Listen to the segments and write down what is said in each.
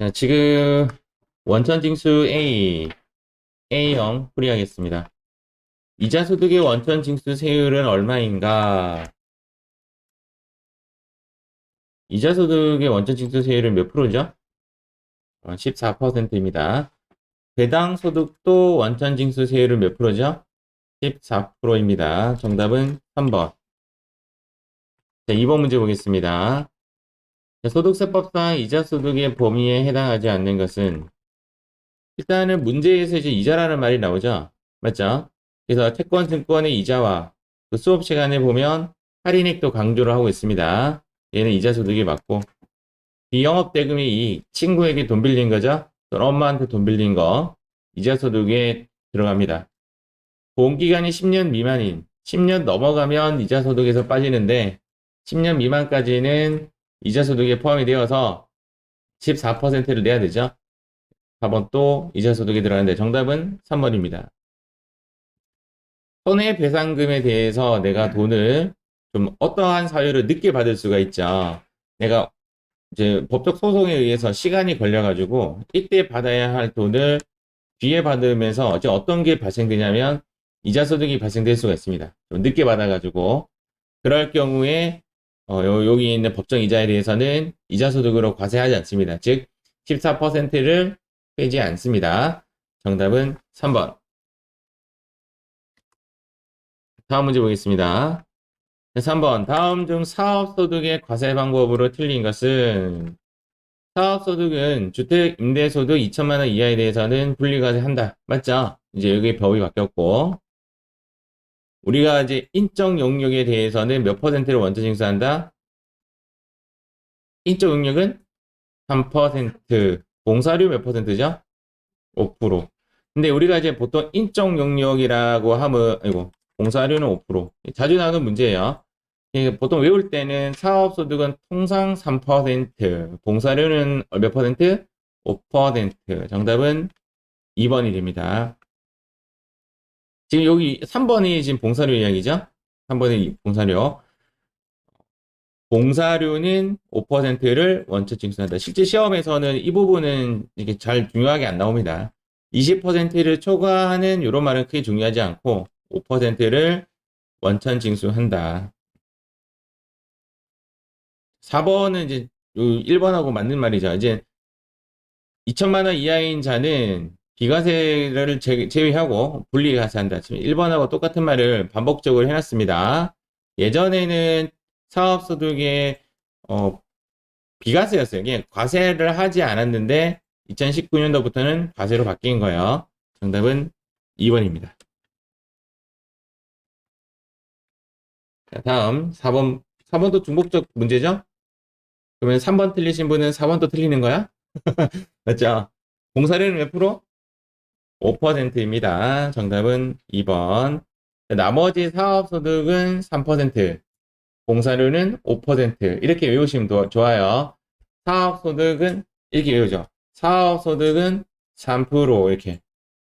자, 지금 원천징수 A, A형 풀이하겠습니다. 이자소득의 원천징수 세율은 얼마인가? 이자소득의 원천징수 세율은 몇 프로죠? 어, 14%입니다. 배당 소득도 원천징수 세율은 몇 프로죠? 14%입니다. 정답은 3번. 자, 2번 문제 보겠습니다. 자, 소득세법상 이자소득의 범위에 해당하지 않는 것은 일단은 문제에서 이제 이자라는 말이 나오죠. 맞죠? 그래서 채권 증권의 이자와 그 수업 시간에 보면 할인액도 강조를 하고 있습니다. 얘는 이자소득이 맞고 비영업 대금이 이 친구에게 돈 빌린 거죠. 또는 엄마한테 돈 빌린 거 이자소득에 들어갑니다. 보험기간이 10년 미만인 10년 넘어가면 이자소득에서 빠지는데 10년 미만까지는 이자소득에 포함이 되어서 14%를 내야 되죠. 4번 또 이자소득이 들어가는데 정답은 3번입니다. 손해배상금에 대해서 내가 돈을 좀 어떠한 사유를 늦게 받을 수가 있죠. 내가 이제 법적 소송에 의해서 시간이 걸려가지고 이때 받아야 할 돈을 뒤에 받으면서 이제 어떤 게 발생되냐면 이자소득이 발생될 수가 있습니다. 좀 늦게 받아가지고 그럴 경우에 어, 요- 여기 있는 법정 이자에 대해서는 이자 소득으로 과세하지 않습니다. 즉 14%를 빼지 않습니다. 정답은 3번. 다음 문제 보겠습니다. 3번. 다음 중 사업소득의 과세 방법으로 틀린 것은 사업소득은 주택 임대소득 2천만 원 이하에 대해서는 분리과세한다. 맞죠? 이제 여기 법이 바뀌었고 우리가 이제 인적 용역에 대해서는 몇 퍼센트를 원천 징수한다? 인적 용역은 3%, 봉사료 몇 퍼센트죠? 5%. 근데 우리가 이제 보통 인적 용역이라고 하면, 아이고, 봉사료는 5%. 자주 나오는 문제예요. 이게 보통 외울 때는 사업소득은 통상 3%, 봉사료는 몇 퍼센트? 5%. 정답은 2번이 됩니다. 지금 여기 3번이 지금 봉사료 이야기죠? 3번이 봉사료. 봉사료는 5%를 원천 징수한다. 실제 시험에서는 이 부분은 이게 잘 중요하게 안 나옵니다. 20%를 초과하는 이런 말은 크게 중요하지 않고 5%를 원천 징수한다. 4번은 이제 요 1번하고 맞는 말이죠. 이제 2천만 원 이하인 자는 제- 제외하고 분리과세한다. 지금 1번하고 똑같은 말을 반복적으로 해놨습니다. 예전에는 사업소득에 어, 비과세였어요. 이게 과세를 하지 않았는데 2019년도부터는 과세로 바뀐 거예요. 정답은 2번입니다. 자, 다음 4번 4번도 중복적 문제죠? 그러면 3번 틀리신 분은 4번도 틀리는 거야? 맞죠? 봉사료는 몇 프로? 5%입니다. 정답은 2번. 나머지 사업소득은 3%, 봉사료는 5%. 이렇게 외우시면 더 좋아요. 사업소득은 이렇게 외우죠. 사업소득은 3% 이렇게.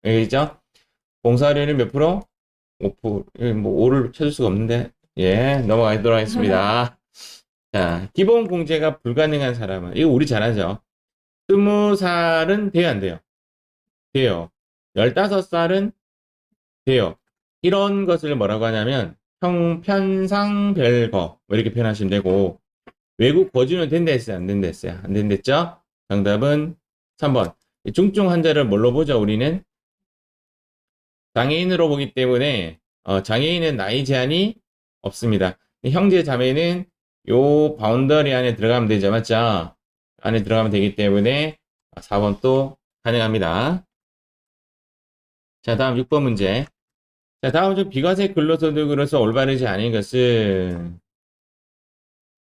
알겠죠? 봉사료는 몇 프로? 5%. 여기 뭐 5를 찾을 수가 없는데. 예, 넘어가도록 하겠습니다. 자, 기본 공제가 불가능한 사람은, 이거 우리 잘 아죠? 20살은 돼요, 안 돼요? 돼요. 15살은 돼요. 이런 것을 뭐라고 하냐면, 형편상별거, 뭐 이렇게 표현하시면 되고, 외국 거주는 된다 했어요? 안 된다 했어요? 안 된다 했죠? 정답은 3번. 중증 환자를 뭘로 보죠, 우리는? 장애인으로 보기 때문에, 어, 장애인은 나이 제한이 없습니다. 형제 자매는 요 바운더리 안에 들어가면 되죠. 맞죠? 안에 들어가면 되기 때문에 4번 또 가능합니다. 자, 다음 6번 문제. 자, 다음 중 비과세 근로소득으로서 올바르지 않은 것은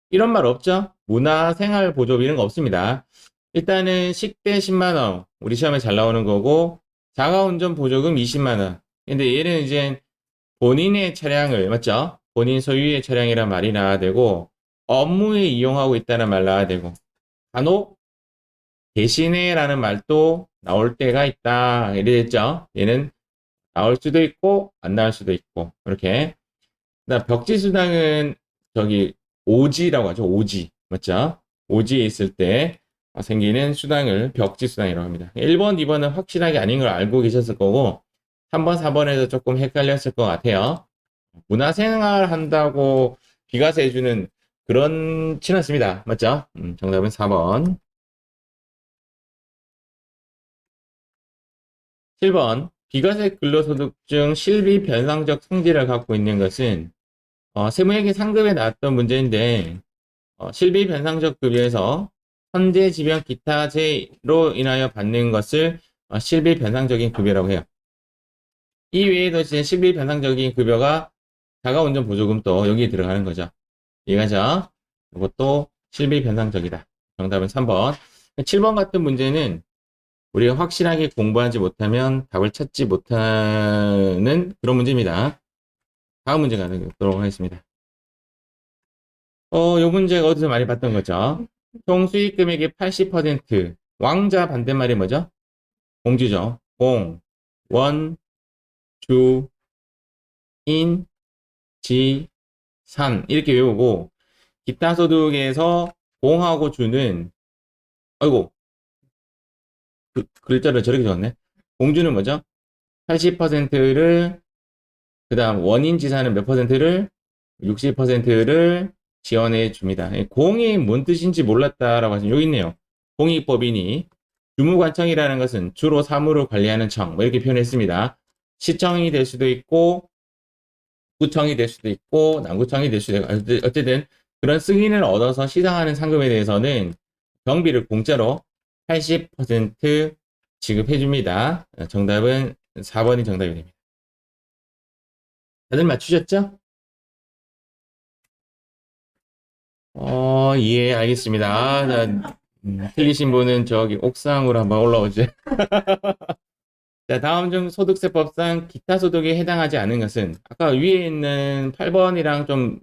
이런 말 없죠? 문화 생활 보조비 이런 거 없습니다. 일단은 식대 10만 원. 우리 시험에 잘 나오는 거고 자가운전 보조금 20만 원. 근데 얘는 이제 본인의 차량을 맞죠? 본인 소유의 차량이란 말이 나와야 되고 업무에 이용하고 있다는 말 나와야 되고 간혹 대신에 라는 말도 나올 때가 있다. 이래 됐죠? 얘는 나올 수도 있고 안 나올 수도 있고 이렇게. 벽지수당은 저기 오지라고 하죠. 오지 맞죠? 오지에 있을 때 생기는 수당을 벽지 수당이라고 합니다. 1번, 2번은 확실하게 아닌 걸 알고 계셨을 거고 3번, 4번에도 조금 헷갈렸을 것 같아요. 문화생활 한다고 비과세 해주는 그런 치 않습니다. 맞죠? 음, 정답은 4번. 7번. 비과세 근로소득 중 실비 변상적 성질을 갖고 있는 것은 어, 세무회계 상급에 나왔던 문제인데 어, 실비 변상적 급여에서 현재 지병 기타제로 인하여 받는 것을 어, 실비 변상적인 급여라고 해요. 이 외에도 이제 실비 변상적인 급여가 자가운전 보조금도 여기에 들어가는 거죠. 이해가죠? 이것도 실비 변상적이다. 정답은 3번. 7번 같은 문제는 우리가 확실하게 공부하지 못하면 답을 찾지 못하는 그런 문제입니다. 다음 문제 가도록 하겠습니다. 어, 요 문제가 어디서 많이 봤던 거죠? 총 수익 금액의 80% 왕자 반대말이 뭐죠? 공주죠. 공, 원, 주, 인, 지, 산 이렇게 외우고 기타 소득에서 공하고 주는 아이고 그 글자를 저렇게 적었네. 공주는 뭐죠? 80%를 그 다음 원인 지산은 몇 퍼센트를 60%를 지원해 줍니다. 공이 뭔 뜻인지 몰랐다라고 하시면 여기 있네요. 공익법인이 주무관청이라는 것은 주로 사무를 관리하는 청, 뭐 이렇게 표현했습니다. 시청이 될 수도 있고, 구청이 될 수도 있고, 남구청이 될 수도 있고, 어쨌든 그런 승인을 얻어서 시상하는 상금에 대해서는 경비를 공짜로 80% 지급해 줍니다. 정답은 4번이 정답이 됩니다. 다들 맞추셨죠? 어, 예, 알겠습니다. 자, 음, 틀리신 분은 저기 옥상으로 한번 올라오죠. 자, 다음 중 소득세법상 기타 소득에 해당하지 않은 것은 아까 위에 있는 8번이랑 좀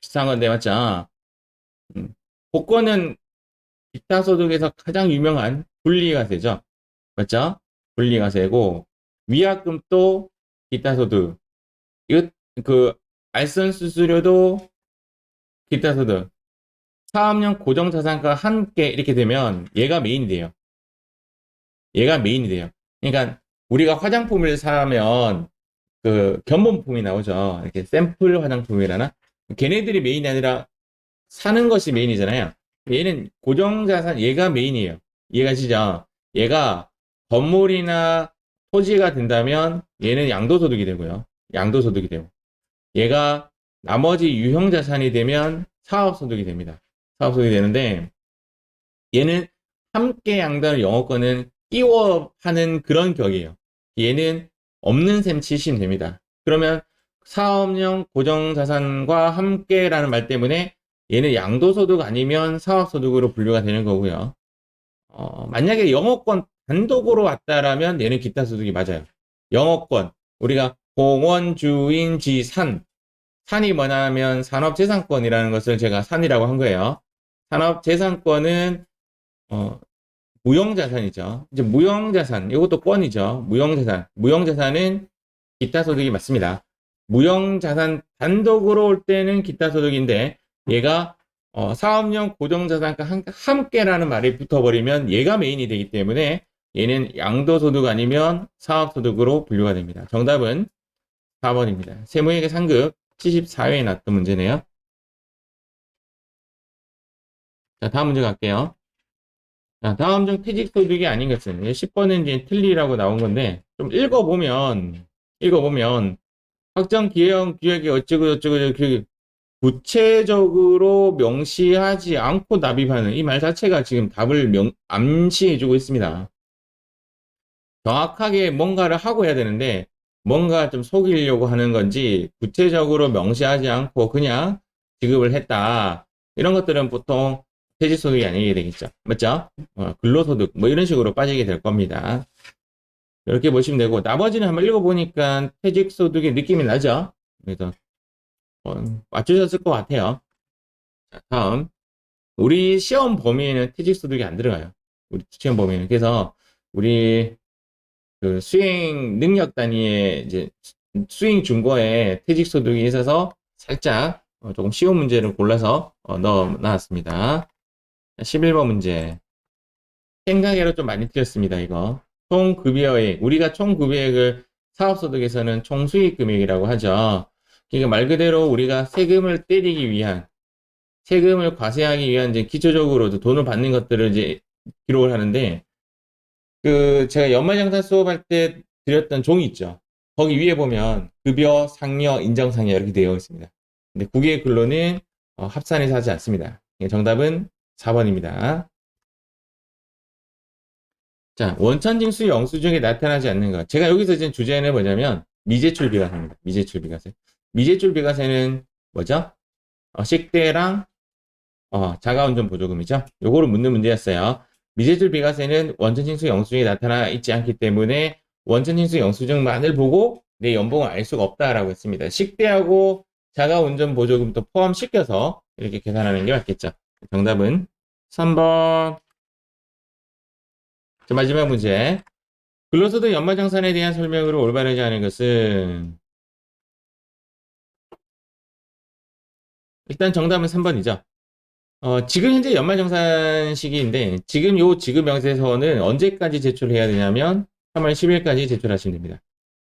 비슷한 건데 맞죠? 음, 복권은 기타 소득에서 가장 유명한 분리과세죠. 맞죠? 분리과세고 위약금도 기타 소득. 이거 그 알선 수수료도 기타 소득. 사업용 고정자산과 함께 이렇게 되면 얘가 메인이 돼요. 얘가 메인이 돼요. 그러니까 우리가 화장품을 사면 그 견본품이 나오죠. 이렇게 샘플 화장품이라나? 걔네들이 메인이 아니라 사는 것이 메인이잖아요. 얘는 고정자산, 얘가 메인이에요. 이해가시죠? 얘가 건물이나 토지가 된다면 얘는 양도소득이 되고요. 양도소득이 되고. 얘가 나머지 유형자산이 되면 사업소득이 됩니다. 사업소득이 되는데 얘는 함께 양도하는 영어권은 끼워 하는 그런 격이에요. 얘는 없는 셈 치시면 됩니다. 그러면 사업용 고정자산과 함께라는 말 때문에 얘는 양도소득 아니면 사업소득으로 분류가 되는 거고요. 어, 만약에 영어권 단독으로 왔다라면 얘는 기타 소득이 맞아요. 영어권 우리가 공원, 주인, 지, 산 산이 뭐냐면 산업재산권이라는 것을 제가 산이라고 한 거예요. 산업재산권은 어, 무형자산이죠. 이제 무형자산 이것도 권이죠. 무형자산 무형자산은 기타 소득이 맞습니다. 무형자산 단독으로 올 때는 기타 소득인데 얘가 어, 사업용 고정자산과 함- 함께라는 말이 붙어버리면 얘가 메인이 되기 때문에 얘는 양도소득 아니면 사업소득으로 분류가 됩니다. 정답은 4번입니다. 세무회계 상급 74회에 났던 문제네요. 자, 다음 문제 갈게요. 자, 다음 중 퇴직소득이 아닌 것은 10번은 이제 틀리라고 나온 건데 좀 읽어보면 읽어보면 확정 기회형 규약이 어쩌고 저쩌고 그 구체적으로 명시하지 않고 납입하는 이 말 자체가 지금 답을 명, 암시해주고 있습니다. 정확하게 뭔가를 하고 해야 되는데 뭔가 좀 속이려고 하는 건지 구체적으로 명시하지 않고 그냥 지급을 했다. 이런 것들은 보통 퇴직소득이 아니게 되겠죠. 맞죠? 어, 근로소득 뭐 이런 식으로 빠지게 될 겁니다. 이렇게 보시면 되고 나머지는 한번 읽어보니까 퇴직소득의 느낌이 나죠? 그래서 어, 맞추셨을 것 같아요. 자, 다음. 우리 시험 범위에는 퇴직 소득이 안 들어가요. 우리 시험 범위는. 그래서, 우리, 그 수행 능력 단위의 이제 수행 준거에 퇴직 소득이 있어서 살짝 어, 조금 쉬운 문제를 골라서 어, 넣어 놨습니다. 11번 문제. 생각외로 좀 많이 틀렸습니다, 이거. 총 급여액. 우리가 총 급여액을 사업소득에서는 총 수익 금액이라고 하죠. 그러니까 말 그대로 우리가 세금을 때리기 위한, 세금을 과세하기 위한 이제 기초적으로도 돈을 받는 것들을 이제 기록을 하는데, 그, 제가 연말정산 수업할 때 드렸던 종이 있죠. 거기 위에 보면 급여, 상여, 인정상여 이렇게 되어 있습니다. 근데 국외 근로는 어, 합산해서 하지 않습니다. 예, 정답은 4번입니다. 자, 원천징수 영수증에 나타나지 않는 것. 제가 여기서 지금 주제는 뭐냐면 미제출 비과세입니다. 미제출 비과세. 미제출 비과세는 뭐죠? 어, 식대랑 어, 자가운전 보조금이죠. 요거를 묻는 문제였어요. 미제출 비과세는 원천징수 영수증에 나타나 있지 않기 때문에 원천징수 영수증만을 보고 내 연봉을 알 수가 없다라고 했습니다. 식대하고 자가운전 보조금도 포함시켜서 이렇게 계산하는 게 맞겠죠. 정답은 3번. 자, 마지막 문제. 근로소득 연말정산에 대한 설명으로 올바르지 않은 것은 일단 정답은 3번이죠. 어, 지금 현재 연말정산 시기인데 지금 요 지급 명세서는 언제까지 제출해야 되냐면 3월 10일까지 제출하시면 됩니다.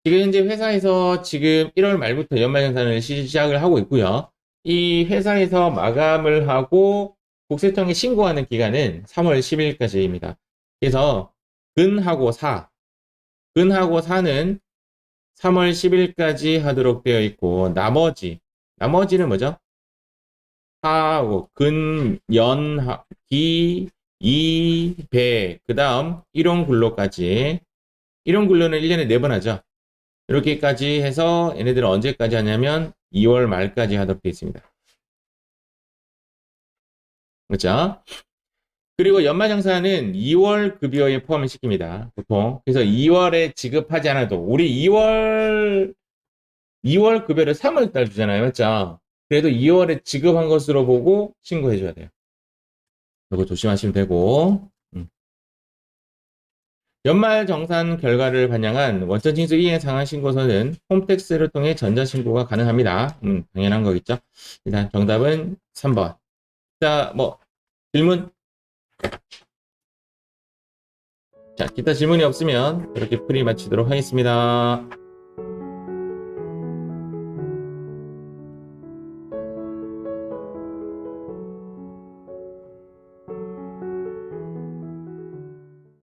지금 현재 회사에서 지금 1월 말부터 연말정산을 시작을 하고 있고요. 이 회사에서 마감을 하고 국세청에 신고하는 기간은 3월 10일까지입니다. 그래서 근하고 사, 근하고 사는 3월 10일까지 하도록 되어 있고 나머지, 나머지는 뭐죠? 하고 근, 연, 하- 기, 이, 배, 그 다음 일용 근로까지 일용 근로는 1년에 4번 하죠. 이렇게까지 해서 얘네들은 언제까지 하냐면 2월 말까지 하도록 되어 있습니다. 그렇죠? 그리고 연말정산은 2월 급여에 포함을 시킵니다. 보통. 그래서 2월에 지급하지 않아도 우리 2월 2월 급여를 3월 달 주잖아요. 맞죠? 그래도 2월에 지급한 것으로 보고 신고해 줘야 돼요. 이거 조심하시면 되고. 음. 연말 정산 결과를 반영한 원천 징수 이행 상한 신고서는 홈택스를 통해 전자신고가 가능합니다. 음, 당연한 거겠죠? 일단 정답은 3번. 자, 뭐, 질문? 자, 기타 질문이 없으면 이렇게 풀이 마치도록 하겠습니다.